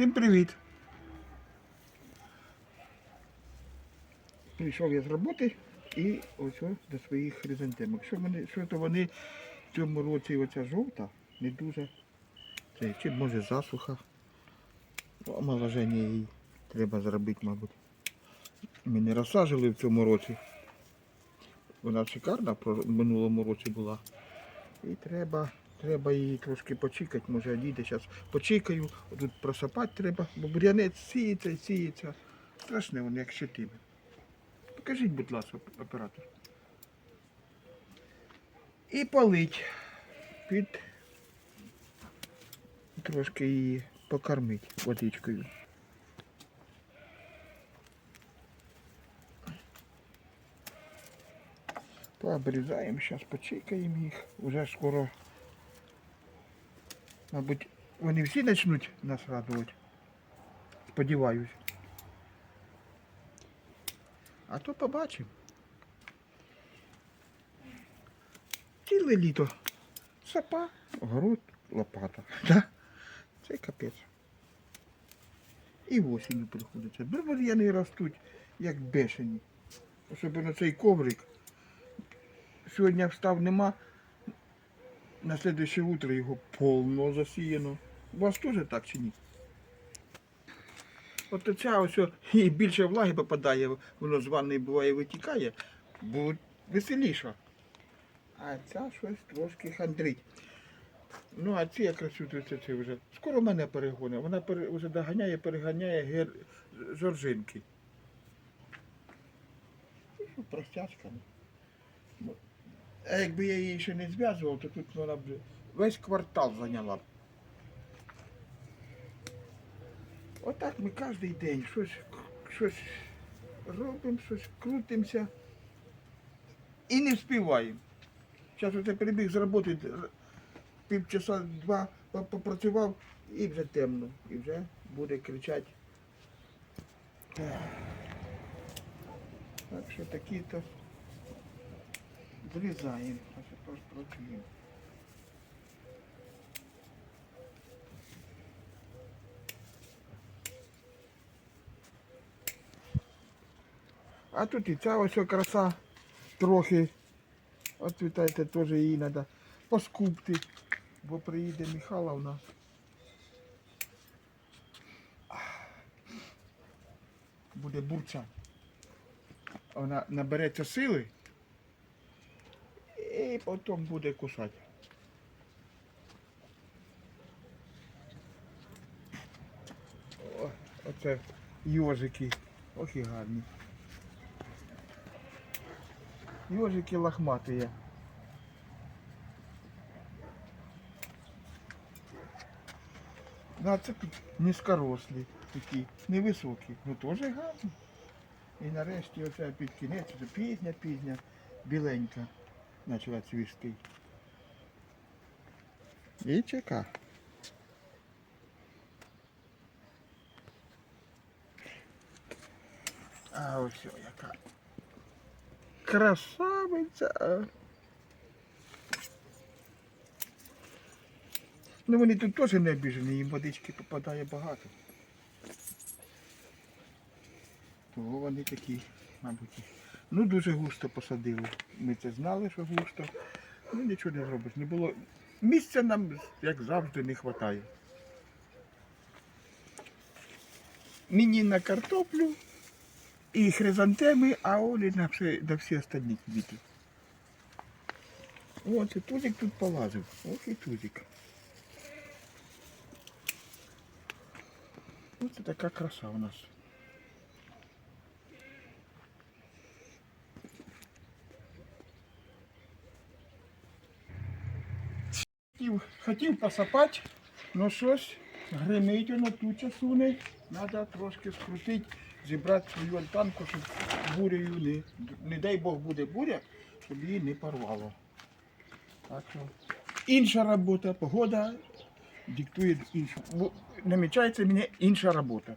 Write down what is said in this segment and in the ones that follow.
Всім привіт! Прийшов я з роботи і ось до своїх хризантемок. Що, вони, що то вони в цьому році оця жовта, не дуже. Це, чи може засуха. Ну, Омоложення їй треба зробити, мабуть. Ми не розсаджували в цьому році. Вона шикарна в минулому році була. І треба, треба її трошки почекати, може одійде зараз почекаю, тут просапати треба, бо бур'янець сіється сіється. Страшне він, як щетина. Покажіть, будь ласка, оператор. І полить під трошки її покормить водичкою. Пообрізаємо, зараз почекаємо їх. Уже скоро, мабуть, вони всі почнуть нас радувати. Сподіваюсь. А то побачимо. Ціле літо. Сапа, город, лопата. Да? Це капець. І осінню приходиться. Бур'яни ростуть, як бешені. Особливо цей коврик. Сьогодні встав нема. На слідуюче утро його повно засіяно. У вас теж так чи ні? От оця ось і більше влаги попадає, воно з ванної буває витікає, бо веселіше. А ця щось трошки хандрить. Ну, а ці якраз це вже. Скоро мене перегоне. Вона пере, вже доганяє, переганяє гер жоржинки. Простячками. А якби я її ще не зв'язував, то тут вона б весь квартал зайняла. Отак ми кожен день щось, щось робимо, щось крутимося і не вспіваємо. Зараз оце прибіг з роботи, півчаса два попрацював і вже темно. І вже буде кричати. Так що такі-то зрізаємо. А це теж. А тут і ця ось краса трохи. От вітайте, теж її треба поскупти, бо приїде Михайловна. Буде бурча. Вона набереться сили і потім буде кусати. О, оце йожики. Ох і гарні. Йожики лохматые. Да, це тут низькорослі такі, невисокі, ну теж гарні. І нарешті оце під кінець, пізня, пізня, біленька почала цвісти. І чека. А ось яка красавиця. Ну вони тут теж не обіжені, їм водички попадає багато. Того вони такі, мабуть. Ну дуже густо посадили. Ми це знали, що густо. Ну нічого не зробиш. Не було. Місця нам, як завжди, не вистачає. Мені на картоплю і хризантеми, а Олі на всі, на всі остальні квіти. О, це тузик тут полазив. Ох і тузик. Ось така краса у нас. Хотів, хотів посапати, ну щось гримить воно туча суне. Треба трошки скрутити, зібрати свою альтанку, щоб бурею не, не дай Бог буде буря, щоб її не порвало. Так що інша робота, погода диктує іншу. Намічається мені інша робота.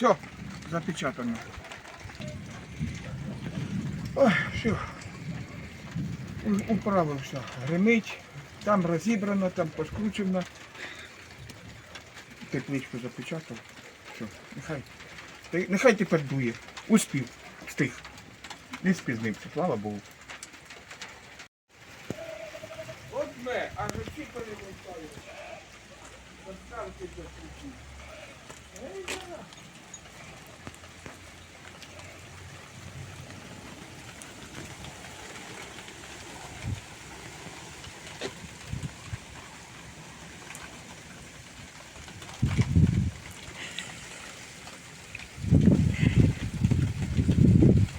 Все. Запечатано. Ой, все. Управився. Гримить, там розібрано, там поскручено. Тепличку запечатав. Все, нехай. Нехай тепер дує. Успів. Встиг. Не спізнився, слава Богу. От ми, а жучі перевертають. Поставте до ключі. Ей, зараз.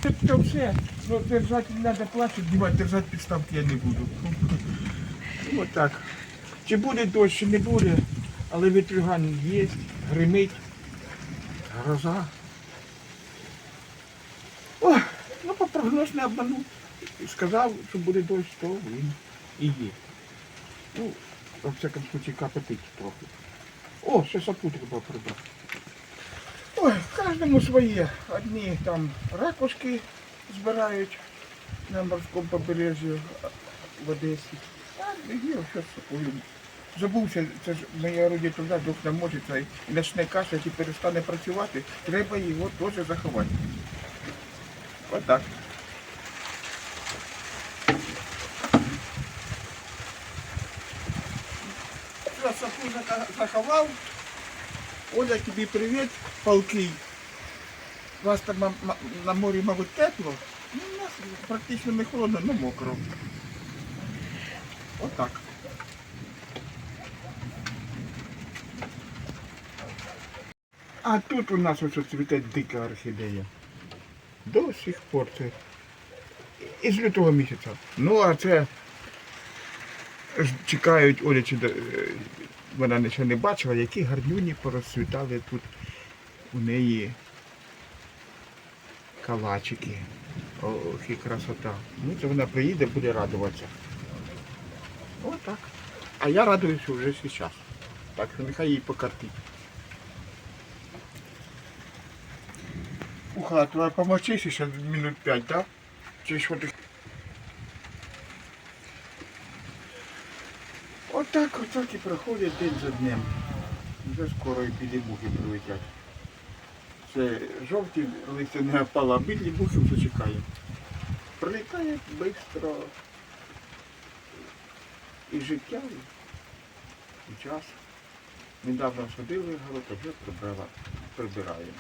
Это все. Но держать не надо плачет, девать, держать підставки я не буду. Вот так. Чи буде дощ, чи не буде, але вітрюган є, гримить, гроза. О, ну по прогноз не обманув. Сказав, що буде дощ, то він і є. Ну, во всякому случае, капотить трохи. О, ще сапу треба прибрати. Ой, кожному своє. Одні там ракушки збирають на морському побережжі в Одесі. А другі що з. Забувся, це ж орудие туди дух наможеться і почне кашлять і перестане працювати. Треба його теж заховати. Отак. Сапу заховав. Оля, тобі привіт, палкий. У вас там на, морі, мабуть, тепло. Ну, у нас практично не холодно, але мокро. Отак. А тут у нас ось цвіте дика орхідея. До сих пор це. Із лютого місяця. Ну, а це чекають чи е, вона ще не бачила, які гарнюні порозцвітали тут у неї калачики. Ох, і красота. Ну, це вона приїде, буде радуватися. Отак. А я радуюся вже зараз. Так що нехай їй покартить. Уха, твоя помовчись ще минут п'ять, так? Чи що ти? Отак, отак і проходить день за днем. Вже скоро і мухи прилетять. Це жовті листя не впала, білі мухи вже чекають. Прилітає швидко і життя, і, час. Недавно садили город, вже прибираємо.